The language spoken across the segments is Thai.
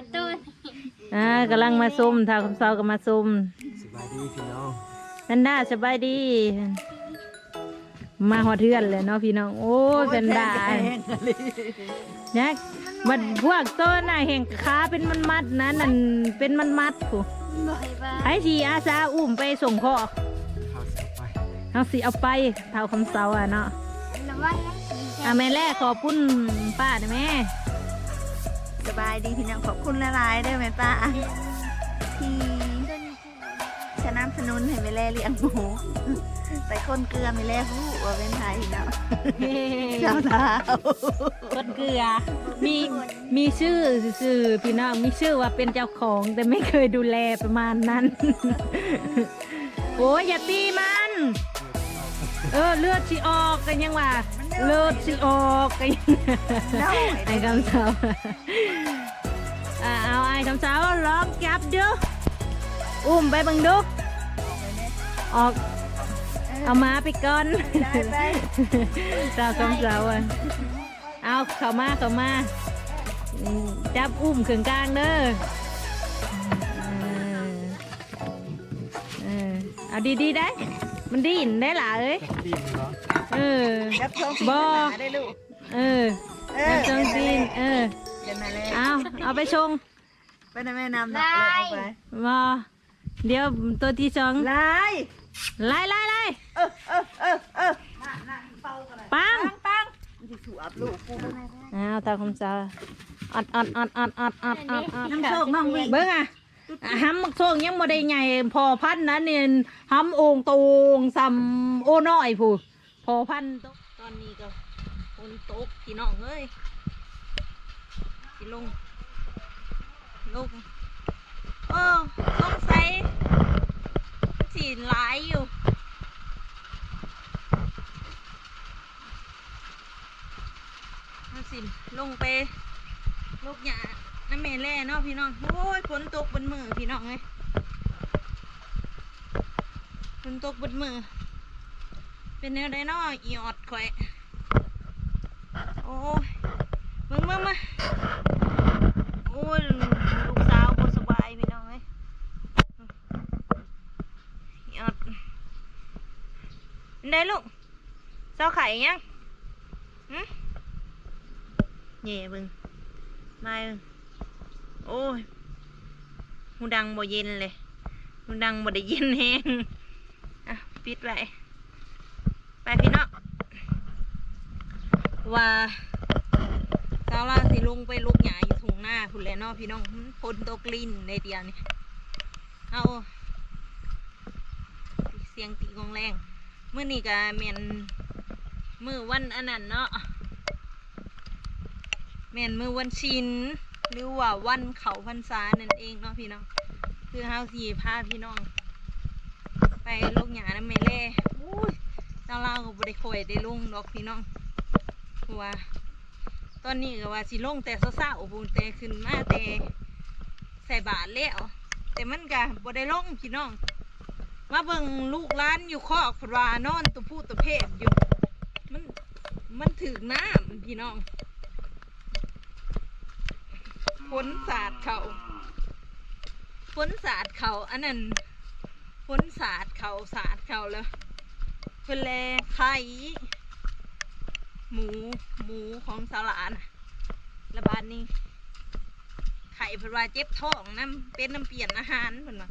ประตูนี่อ่ากำลังมาซุ่มทาคำเซาก็มาซุ่มสบายดีพี่น้องนันดาสบายดี มาหอดเทือนเลยเนาะพี่น้องโอ้ยเป็นดาเนี่ยมันพวกต้นน่ะเห็นขาเป็นมันมัดๆนะนั่นเป็นมันมัดๆผู้บ่อยบ้าไอ้ทีอาสาอุ้มไปส่งพ่อข้าวเสียไปเอาสิเอาไปเท่าคำเซาอะเนาะระวังนะอะแม่แรกขอบคุณป้านะแม่ สบายดีพี่น้องขอบคุณละลายๆเด้อแม่ป้าที่สนับสนุนให้แม่แล่เลี้ยงหมูไปคนเกลือแม่แล่ผู้ว่าเป็นไทยเนาะเจ้าดาวกดเกลือ มีมีชื่อชื่อพี่น้องมีชื่อว่าเป็นเจ้าของแต่ไม่เคยดูแลประมาณนั้น โอ้ยอย่าตีมัน เออเลือดสิออกกันยังว่า เลือดสิออกกันยังเล่าไอ้คำสาวอ่าเอาไอ้คำสาวลองจับดูอุ้มไปเบังดูออก เอามาไปก่อนได้ไปเจ้าคำสาวอะเอาเข้ามาเข้ามาอืมจับอุ้มขึงกลางเด้อเออเออเอาดีๆได้ มันดิ้นได้หล่ะเอ้ยดีพี่น้อง เออจับช่องสีบ่หาได้ลูกเออเอจัอบจงตีนเออเดี๋ยวแม่แล่เอาเอาไปชงไปนะแม่นำเนาะเอาไปมาเดี๋ยวตัวที่สองลายไล่ไล่ไล่เออเออเออเออปังปังปังมันสิสูบลูกกูอ้าวตาคำสาวอัดอัดอัดอัดอัดอัดอัดอัดน้ำโชคน้องวิ่งเบิ้งอะอะห้ำมักโชงยังบ่ได้ใหญ่พอพันธุ์นะเนี่ยห้ำโองโตงซ้ำโอ้น้อยผู้พ อพันธุ์ตอนนี้ก็คนตกพี่น้องเอ้ยสิลงลงเออสงสัยสีหลายอยู่เอาสิลงไปลูกหยาน้ำเมล่เนาะพี่น้อง โอ้ยฝนตกบนมือพี่น้องเลยฝนตกบนมือ เป็นแนวใดเนาะอีออดข่อย โอ้ยมึงมามาโอ้ยลูกสาวบ่สบายพี่น้องเลยอีออดเป็นไดลูกเจ้าไข่ยังหึเย่เบึงมาเบิ่งโอ้ยหูดังบ่เย็นเลยหูดังบ่ได้เย็นแฮงอะปิดไว้ พี่น้องว่าสาวลาสิลงไปลุกหยาอยู่ทุงหน้าคุณแหละเนาะพี่น้องหึฝนตกลิ้นในเดียวนี่เอาเสียงตีกองแรงเมื่อนี้ก็เมนมือวันอันนั้นเนาะเมนมือวันชินหรือว่าวันเขาพรรษานั่นเองเนาะพี่น้องคือเฮาสีพาพี่น้อง ไปลูกหยาน้ำเมเล่ เจ้าเล่าก็บริโคอยได้ลงดอกพี่น้องเพราะว่า ตอนนี้ก็ว่าสิลงแต่เศร้าๆบุญแต่ขึ้นมาแต่ใส่บาทแล้วแต่มันก็บ่ได้ลงพี่น้อง มาเบิ่งลูกร้านอยู่คอกพราะว่านอนตัวผู้ตัวเพศอยู่มันมันถึงน้ำพี่น้องฝนสาดเขาฝนสาดเขาอันนั้นพ้นศาสตร์เขาศาสตร์เขาแล้ว เพื่นแลไข่หมูหมูของสาวหลานน่ะระบาดนี้ ไข่เพิ่นว่าเจ็บท้องน้ำเป็นน้ำเปลี่ยนอาหารเพิ่นว่า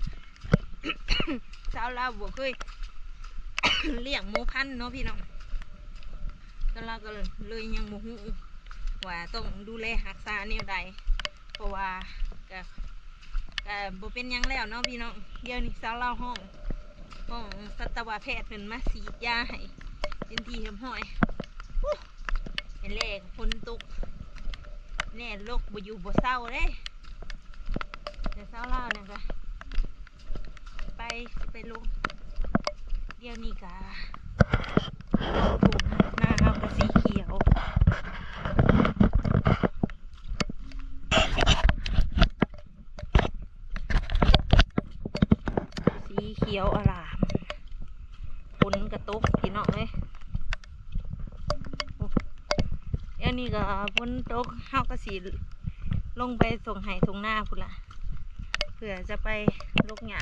สาวลาวบ่เคยเลี้ยงหมูพันเนาะพี่น้องก็เราก็เลยยังโมหูว่าต้องดูแลรักษาแนวใดเพราะว่าก็ก็บ่เป็นยังแล้วเนาะพี่น้องเดี๋ยวนี้สาวเล่าวห้อง ห้องสัตวแพทย์เพิ่นมาสีดยาให้เป็นทีเห็มห้อยอู้เห็นแรกฝนตกแน่โรคบ่อยู่บ่เศร้าเลยแต่เศร้าเล่าเนี่ยก็ไปไปลงเดี๋ยวนี้กันกหน้าเฮาก็สีเขียว สีเขียวอร่ามฝนกระตกพี่น้องเลย โอ้อันนี้ก็ฝนตกเฮาก็สีลงไปส่งไห่ส่งหน้าพุ่นละเผื่อจะไปลูกหยา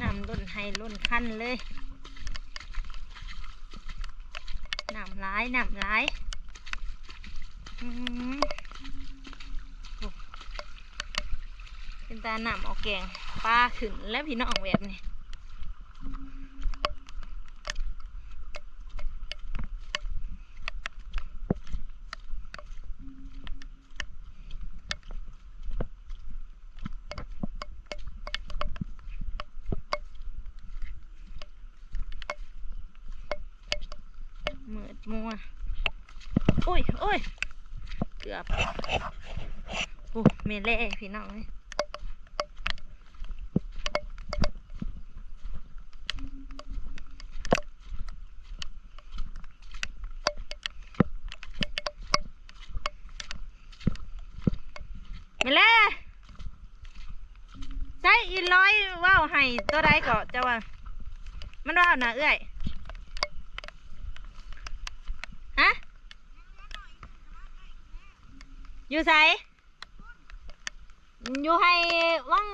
น้ำล้นให้ล้นขั้นเลยน้ำร้ายน้ำร้ายอืมโอ้เป็นตาน้ำเอาแกงปลาขึ้นแล้วพี่น้องแบบนี้ เหมือดมัวโอ้ยโอ้ย เกือบ โอ้ เล่พี่น้องเลยเมเล่ใช้อีร้อยว่าวให้ตัวใดก็จะว่า มันว่าวนะเอ้ยฮะอยู่ไส อยู่ให้วัง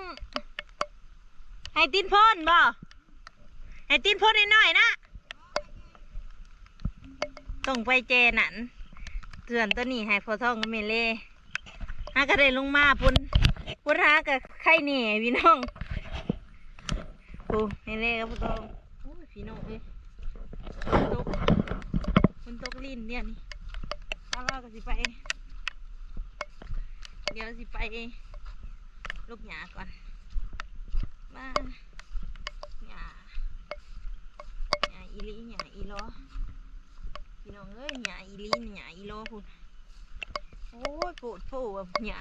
ให้ตีนพ่นบ่ให้ตีนพ่นน้อยนะต้องไปเจนันเตือนตัวนี้ให้พอท่องกับเมเล่ฮาก็ได้ลงมาพุ่นพุ่นหากับไข่เหน่พี่น้องโอ้เมเล่กับพอท่องพี่น้องเอ้ยตกมันตกลิ้นเนี่ยนี่ถ้าเราก็สิไป เดี๋ยวสิไป ลูกหยาก่อน มาหยาหยาอีลีหยาอีโลพี่น้องเอ้ยหยาอีลีหยาอีโลพุ่นโอ้ยปวดโผล่หยา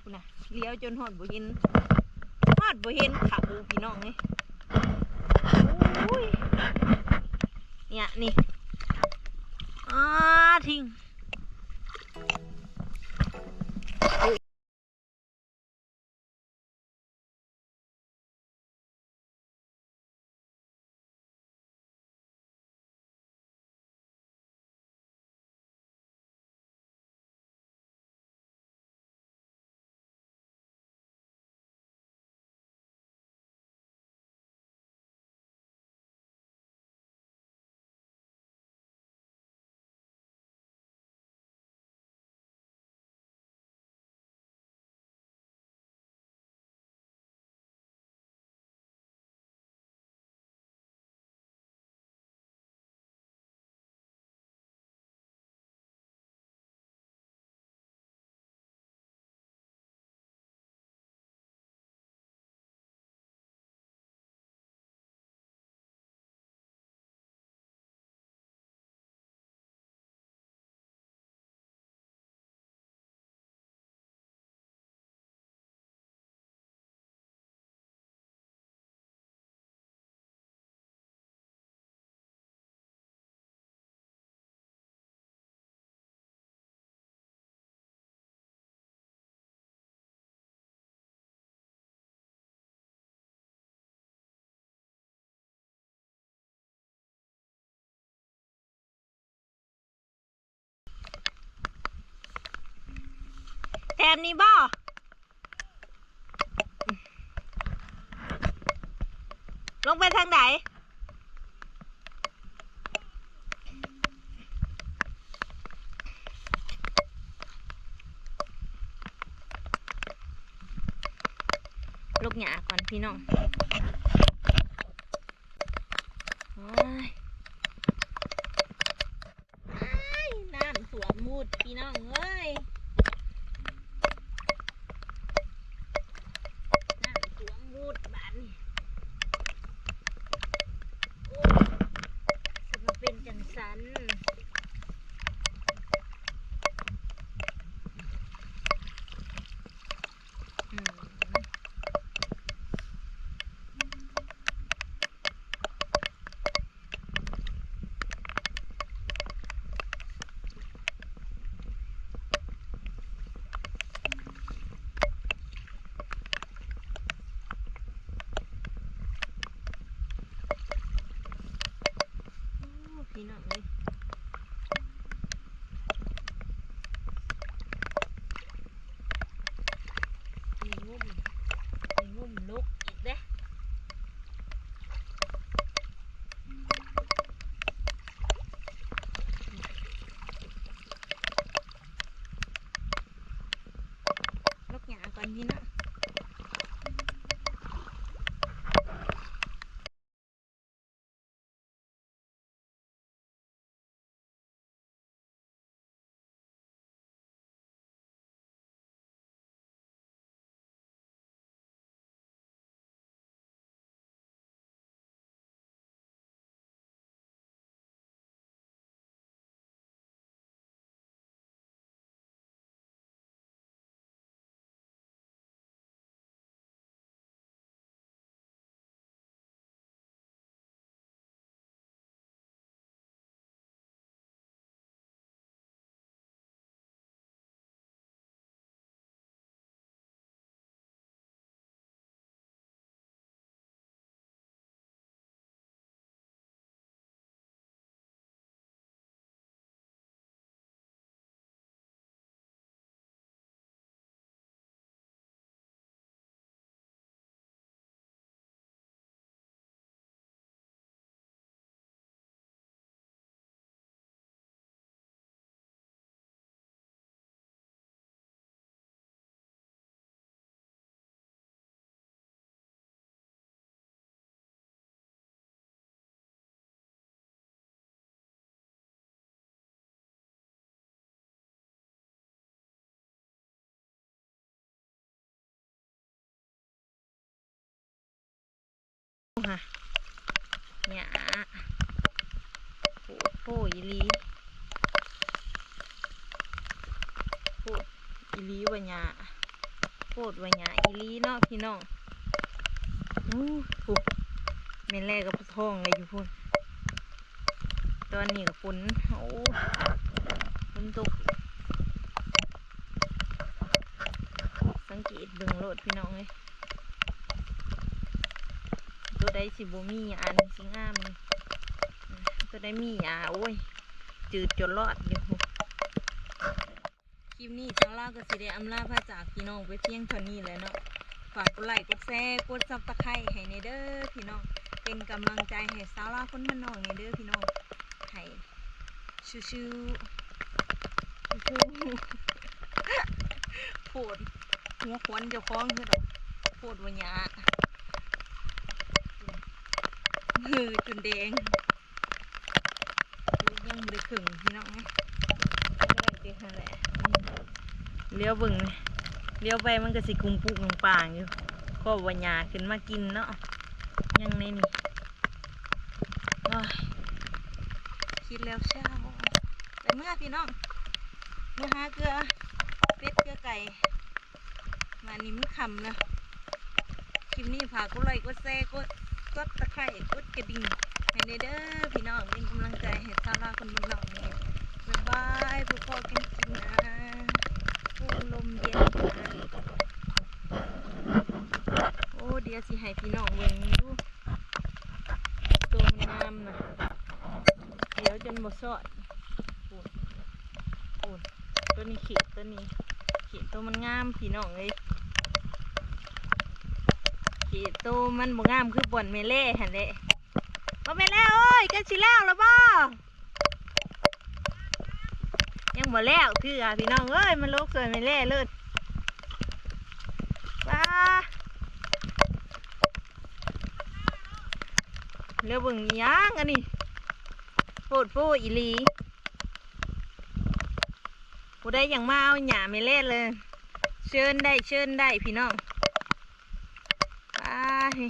พุ่นน่ะเลี้ยวจนหอดบ่เห็นหอดบ่เห็นขาพี่น้องเอ้ยโอ้ยเนี่ยนี่อ่าทิ้ง แบบนี้บ่ลงไปทางไหนลูกหยาก่อนพี่น้องโอ้ยอ้ายน้ำสวมมูดพี่น้องเอ้ย น้ำสวมมูดบานนี่โอ้ยสมาเป็นจังสัน อืม โอ้พี่ ค่ะเนี่ยโอ้โหอีลีโคตรอีลีวะเนี่ยโคตรวะเนี่ยอีลีเนาะพี่น้องอู้หูแม่นแรกกับท้องเลยอยู่พุ่นตอนนี้กับฝนโอ้ฝนตกสังเกตเบิ่งโลดพี่น้องเลย ดสิบมีหยานี่สิงามนี่อืมตัวใดมีหยาโอ้ย จืดจนรอดอยู่คลิปนี้ชางล่าก็สิได้อำลาพระจากพี่น้องไปเพียงเท่านี้แล้วเนาะฝากกดไลค์กดแชร์กดซับตะไคร้ให้ในเด้อพี่น้องเป็นกำลังใจให้สาวลาคนมันนอกในเด้อพี่น้องให้ชูชูชูโผดหัวขวนจะคล้าของคือดอกโผดวัญญา มือจนแดงยังไม่ได้ขึงพี่น้องนะก็ได้เด็กนั่นแหละเลี้ยวเบิ่งเลยเลี้ยวไปมันก็สิกุมปุกงปางอยู่ข้อวัญญาขึ้นมากินเนาะยังในนี่คิดแล้วเช้าไปเมื่อพี่น้องเมื่อหาเกลือเป็ดเกลือไก่ มานี่มคำแล้วคลิปนี้ฝากกดไลค์กดแชร์กด กดตะไคร่กดกระดิ่งให้ในเด้อพี่น้องเป็นกำลังใจให้ซาร่าคนบนหลังนี่บ๊ายบายพวกพ่อกันกินนะผู้ลมเย็นโอ้เดี๋ยวสิให้พี่น้องเบิ่งดูตัวมันงามนะเดี๋ยวจนบ่สอดปูนปูนตัวนี้ขีดตัวนี้ขีดขีดตัวมันงามพี่น้องเลย ขีตัวมันบ่งามคือบ่อนเมเล่หันเละบ่แม่นแล้วเอ้ยกันสิแล้วแล้วบ่ยังบ่แล้วคืออะพี่น้องเอ้ยมันโลกสวยเมเล่เลยว้าเร็วเบิ่งอีหยังอันนี้โพดโพอีลีผู้ได้อย่างมาเอาหยาไม่เล่นเลย เชิญได้เชิญได้พี่น้อง ไป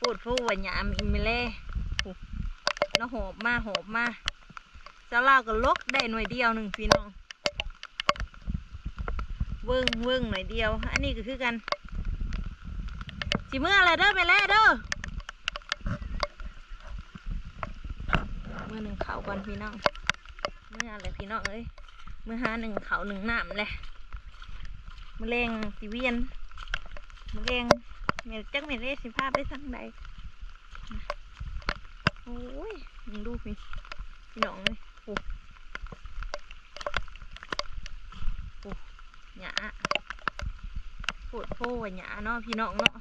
พูดพูดว่าหยามีไม่เล่พูแล้วหอบมาหอบมาเจ้าเล่าก็ลกได้หน่วยเดียวหนึ่งพี่น้อง เวิ้งเวิ้งหน่อยเดียว อันนี้ก็คือกันสิเมื่ออะไรเด้อไปแล้วเด้อเมื่อหนึ่งเขาก่อนพี่น้อง เมื่ออะไรพี่น้องเอ้ยเมื่อหาหนึ่งเขาหนึ่งน้ำเลยมะเร็งสีเวียนมะเร็ง เมลจักเมลเลสิภาพไปสั่งใดโอ้ยมึงดูพี่พี่น้องเลยโอ้โอ้หยาปวดโพว่หยาเนาะพี่น้องเนาะ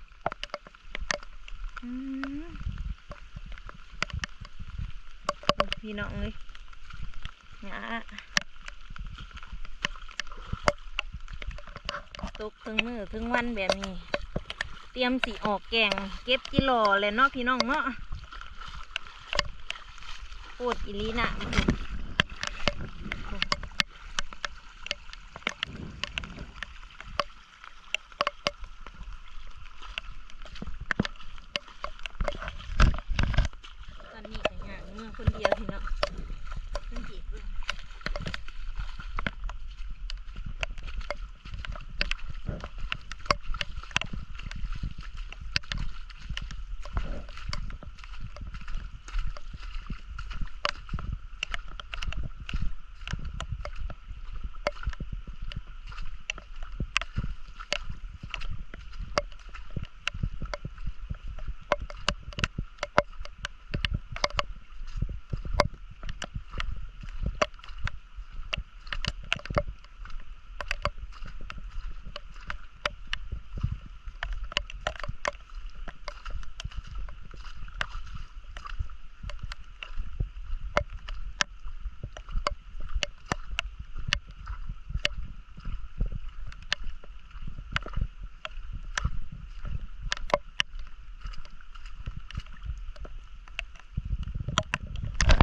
อืมโอ้พี่น้องเลยงะตกถึงมือถึงวันแบบนี้ เตรียมสีออกแกงเก็บกิโลเลยเนาะพี่น้องเนาะปวดอีลีน่ะ